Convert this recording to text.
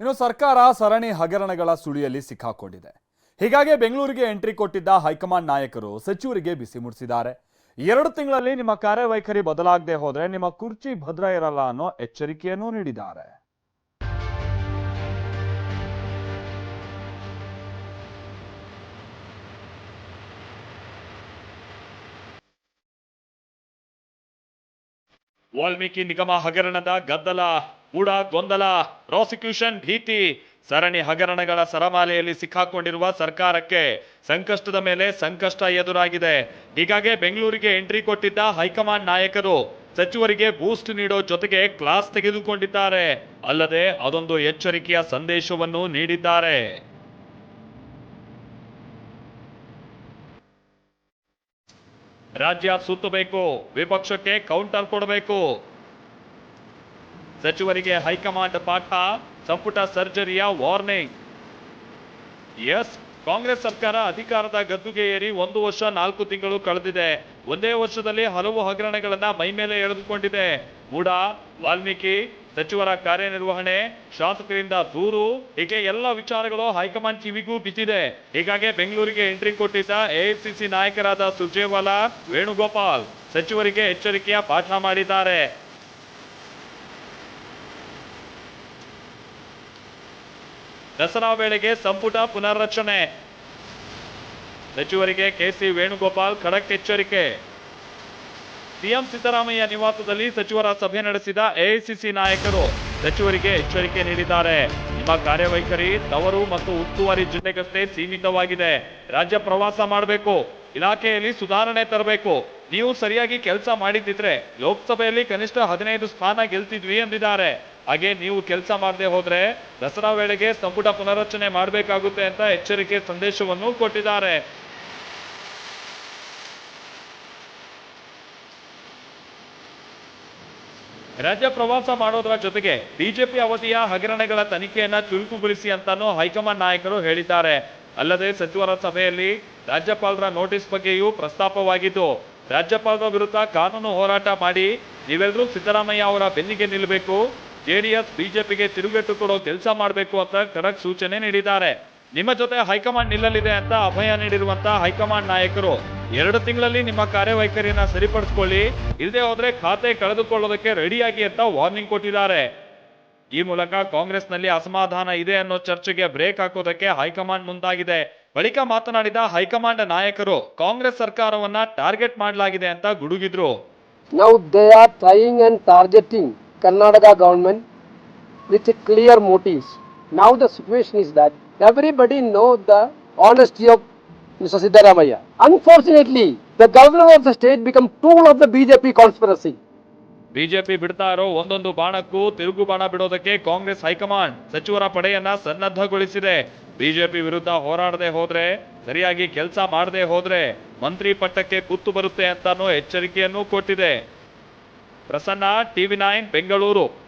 ಇನ್ನು ಸರ್ಕಾರ ಸರಣಿ ಹಗರಣಗಳ ಸುಳಿಯಲ್ಲಿ ಸಿಕ್ಕಾಕೊಂಡಿದೆ. ಹೀಗಾಗಿ ಬೆಂಗಳೂರಿಗೆ ಎಂಟ್ರಿ ಕೊಟ್ಟಿದ್ದ ಹೈಕಮಾಂಡ್ ನಾಯಕರು ಸಚಿವರಿಗೆ ಬಿಸಿ ಮುಡಿಸಿದ್ದಾರೆ. ಎರಡು ತಿಂಗಳಲ್ಲಿ ನಿಮ್ಮ ಕಾರ್ಯವೈಖರಿ ಬದಲಾಗದೆ ಹೋದ್ರೆ ನಿಮ್ಮ ಕುರ್ಚಿ ಭದ್ರ ಇರಲ್ಲ ಅನ್ನೋ ಎಚ್ಚರಿಕೆಯನ್ನೂ ನೀಡಿದ್ದಾರೆ. ವಾಲ್ಮೀಕಿ ನಿಗಮ ಹಗರಣದ ಗದ್ದಲ ಕೂಡ ಗೊಂದಲ, ಪ್ರಾಸಿಕ್ಯೂಷನ್, ಭೀತಿ, ಸರಣಿ ಹಗರಣಗಳ ಸರಮಾಲೆಯಲ್ಲಿ ಸಿಕ್ಕಾಕೊಂಡಿರುವ ಸರ್ಕಾರಕ್ಕೆ ಸಂಕಷ್ಟದ ಮೇಲೆ ಸಂಕಷ್ಟ ಎದುರಾಗಿದೆ. ಹೀಗಾಗಿ ಬೆಂಗಳೂರಿಗೆ ಎಂಟ್ರಿ ಕೊಟ್ಟಿದ್ದ ಹೈಕಮಾಂಡ್ ನಾಯಕರು ಸಚಿವರಿಗೆ ಬೂಸ್ಟ್ ನೀಡೋ ಜೊತೆಗೆ ಕ್ಲಾಸ್ ತೆಗೆದುಕೊಂಡಿದ್ದಾರೆ. ಅಲ್ಲದೆ ಅದೊಂದು ಎಚ್ಚರಿಕೆಯ ಸಂದೇಶವನ್ನು ನೀಡಿದ್ದಾರೆ. ರಾಜ್ಯ ಸುತ್ತಬೇಕು, ವಿಪಕ್ಷಕ್ಕೆ ಕೌಂಟರ್ ಕೊಡಬೇಕು. ಸಚಿವರಿಗೆ ಹೈಕಮಾಂಡ್ ಪಾಠ, ಸಂಪುಟ ಸರ್ಜರಿಯ ವಾರ್ನಿಂಗ್. ಎಸ್, ಕಾಂಗ್ರೆಸ್ ಸರ್ಕಾರ ಅಧಿಕಾರದ ಗದ್ದುಗೆ ಏರಿ ಒಂದು ವರ್ಷ ನಾಲ್ಕು ತಿಂಗಳು ಕಳೆದಿದೆ. ಒಂದೇ ವರ್ಷದಲ್ಲಿ ಹಲವು ಹಗರಣಗಳನ್ನ ಮೈಮೇಲೆ ಎಳೆದುಕೊಂಡಿದೆ. ಮೂಡ, ವಾಲ್ಮೀಕಿ, ಸಚಿವರ ಕಾರ್ಯನಿರ್ವಹಣೆ, ಶಾಸಕರಿಂದ ದೂರು, ಹೀಗೆ ಎಲ್ಲ ವಿಚಾರಗಳು ಹೈಕಮಾಂಡ್ ಕಿವಿಗೂ ಬಿದ್ದಿದೆ. ಹೀಗಾಗಿ ಬೆಂಗಳೂರಿಗೆ ಎಂಟ್ರಿ ಕೊಟ್ಟಿದ್ದ ಎಐಸಿಸಿ ನಾಯಕರಾದ ಸುರ್ಜೇವಾಲಾ, ವೇಣುಗೋಪಾಲ್ ಸಚಿವರಿಗೆ ಎಚ್ಚರಿಕೆಯ ಪಾಠ ಮಾಡಿದ್ದಾರೆ. ದಸರಾ ವೇಳೆಗೆ ಸಂಪುಟ ಪುನರ್ರಚನೆ. ಸಚಿವರಿಗೆ ಕೆಸಿ ವೇಣುಗೋಪಾಲ್ ಖಡಕ್ ಎಚ್ಚರಿಕೆ. ಸಿಎಂ ಸಿದ್ದರಾಮಯ್ಯ ನಿವಾಸದಲ್ಲಿ ಸಚಿವರ ಸಭೆ ನಡೆಸಿದ ಎಐಸಿಸಿ ನಾಯಕರು ಸಚಿವರಿಗೆ ಎಚ್ಚರಿಕೆ ನೀಡಿದ್ದಾರೆ. ನಿಮ್ಮ ಕಾರ್ಯವೈಖರಿ ತವರು ಮತ್ತು ಉಸ್ತುವಾರಿ ಜಿಲ್ಲೆಗಷ್ಟೇ ಸೀಮಿತವಾಗಿದೆ. ರಾಜ್ಯ ಪ್ರವಾಸ ಮಾಡಬೇಕು. ಇಲಾಖೆಯಲ್ಲಿ ಸುಧಾರಣೆ ತರಬೇಕು. ನೀವು ಸರಿಯಾಗಿ ಕೆಲಸ ಮಾಡಿದ್ದಿದ್ರೆ ಲೋಕಸಭೆಯಲ್ಲಿ ಕನಿಷ್ಠ ಹದಿನೈದು ಸ್ಥಾನ ಗೆಲ್ತಿದ್ವಿ ಎಂದಿದ್ದಾರೆ. ಹಾಗೆ ನೀವು ಕೆಲಸ ಮಾಡದೆ ಹೋದ್ರೆ ದಸರಾ ವೇಳೆಗೆ ಸಂಪುಟ ಪುನರಚನೆ ಮಾಡಬೇಕಾಗುತ್ತೆ ಅಂತ ಎಚ್ಚರಿಕೆ ಸಂದೇಶವನ್ನು ಕೊಟ್ಟಿದ್ದಾರೆ. ರಾಜ್ಯ ಪ್ರವಾಸ ಮಾಡೋದರ ಜೊತೆಗೆ ಬಿಜೆಪಿ ಅವಧಿಯ ಹಗರಣಗಳ ತನಿಖೆಯನ್ನ ಚುರುಕುಗೊಳಿಸಿ ಅಂತಾನೂ ಹೈಕಮಾಂಡ್ ನಾಯಕರು ಹೇಳಿದ್ದಾರೆ. ಅಲ್ಲದೆ ಸಚಿವರ ಸಭೆಯಲ್ಲಿ ರಾಜ್ಯಪಾಲರ ನೋಟಿಸ್ ಬಗ್ಗೆಯೂ ಪ್ರಸ್ತಾಪವಾಗಿದ್ದು, ರಾಜ್ಯಪಾಲರ ವಿರುದ್ಧ ಕಾನೂನು ಹೋರಾಟ ಮಾಡಿ ನೀವೆಲ್ಲರೂ ಸಿದ್ದರಾಮಯ್ಯ ಅವರ ಬೆನ್ನಿಗೆ ನಿಲ್ಲಬೇಕು, ಜೆಡಿಎಸ್, ಬಿಜೆಪಿಗೆ ತಿರುಗೇಟು ಕೊಡೋ ಕೆಲಸ ಮಾಡಬೇಕು ಅಂತ ಖಡಕ್ ಸೂಚನೆ ನೀಡಿದ್ದಾರೆ. ನಿಮ್ಮ ಜೊತೆ ಹೈಕಮಾಂಡ್ ನಿಲ್ಲಲಿದೆ ಅಂತ ಅಭಯ ನೀಡಿರುವಂತ ಹೈಕಮಾಂಡ್ ನಾಯಕರು, ಎರಡು ತಿಂಗಳಲ್ಲಿ ನಿಮ್ಮ ಕಾರ್ಯವೈಖರಿಯನ್ನ ಸರಿಪಡಿಸ್ಕೊಳ್ಳಿ ಇಲ್ಲದೆ ಹೋದ್ರೆ ಖಾತೆ ಕಳೆದುಕೊಳ್ಳೋದಕ್ಕೆ ರೆಡಿಯಾಗಿ ಅಂತ ವಾರ್ನಿಂಗ್ ಕೊಟ್ಟಿದ್ದಾರೆ. ಈ ಮೂಲಕ ಕಾಂಗ್ರೆಸ್ನಲ್ಲಿ ಅಸಮಾಧಾನ ಇದೆ ಅನ್ನೋ ಚರ್ಚೆಗೆ ಬ್ರೇಕ್ ಹಾಕೋದಕ್ಕೆ ಹೈಕಮಾಂಡ್ ಮುಂದಾಗಿದೆ. ಬಳಿಕ ಮಾತನಾಡಿದ ಹೈಕಮಾಂಡ್ ನಾಯಕರು, ಕಾಂಗ್ರೆಸ್ ಸರ್ಕಾರವನ್ನ ಟಾರ್ಗೆಟ್ ಮಾಡಲಾಗಿದೆ ಅಂತ ಗುಡುಗಿದ್ರು. Now they are trying and targeting Karnataka government with clear motives now the situation is that everybody know the honesty of Mister Siddaramaiah unfortunately the governor of the state become tool of the BJP conspiracy BJP ಬಿಡ್ತಾ ಇರೋ ಒಂದೊಂದು ಬಾಣಕ್ಕೂ ತಿರುಗು ಬಾಣ ಬಿಡೋದಕ್ಕೆ Congress high command ಸಚಿವರ ಪಡೆಯನ್ನ ಸನ್ನದ್ಧಗೊಳಿಸಿದೆ. BJP ವಿರುದ್ಧ ಹೋರಾಡದೆ ಹೋದ್ರೆ, ಸರಿಯಾಗಿ ಕೆಲಸ ಮಾಡದೆ ಹೋದ್ರೆ ಮಂತ್ರಿ ಪಟ್ಟಕ್ಕೆ ಕುತ್ತು ಬರುತ್ತೆ ಅಂತಾನೂ ಎಚ್ಚರಿಕೆಯನ್ನು ಕೊಟ್ಟಿದೆ. Prasanna, TV nine, Bengaluru.